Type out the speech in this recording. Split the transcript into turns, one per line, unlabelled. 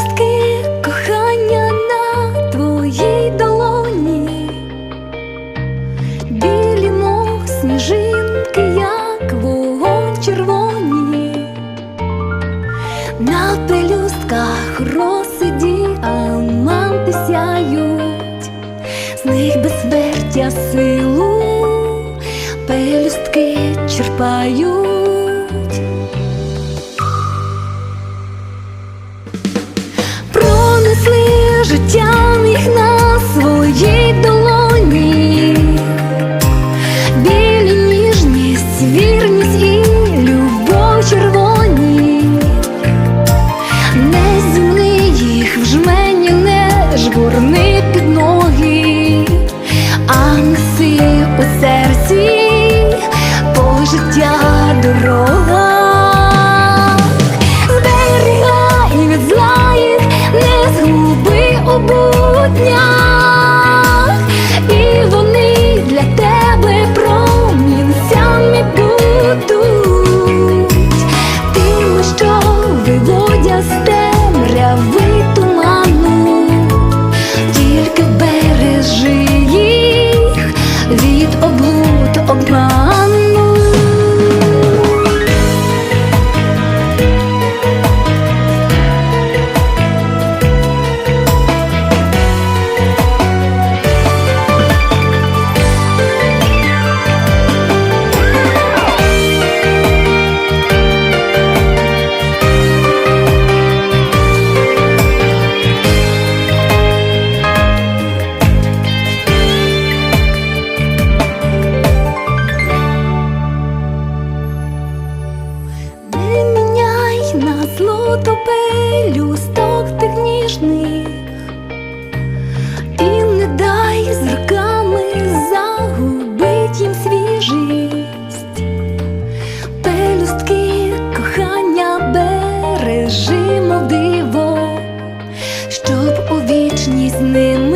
пелюстки кохання на твоїй долоні, білі мов сніжинки, як вогонь червоні, на пелюстках розсиді аманти сяють, з них безсмертя силу, пелюстки черпають. життя міг на своїй долоні, білі ніжність, вірність і любов червоні, не зімни їх в жмені, не жбурни під ноги. потопе люсток тих ніжних, і не дай з загубить їм свіжість, пелюстки кохання бережи, мов диво, щоб у вічність ним.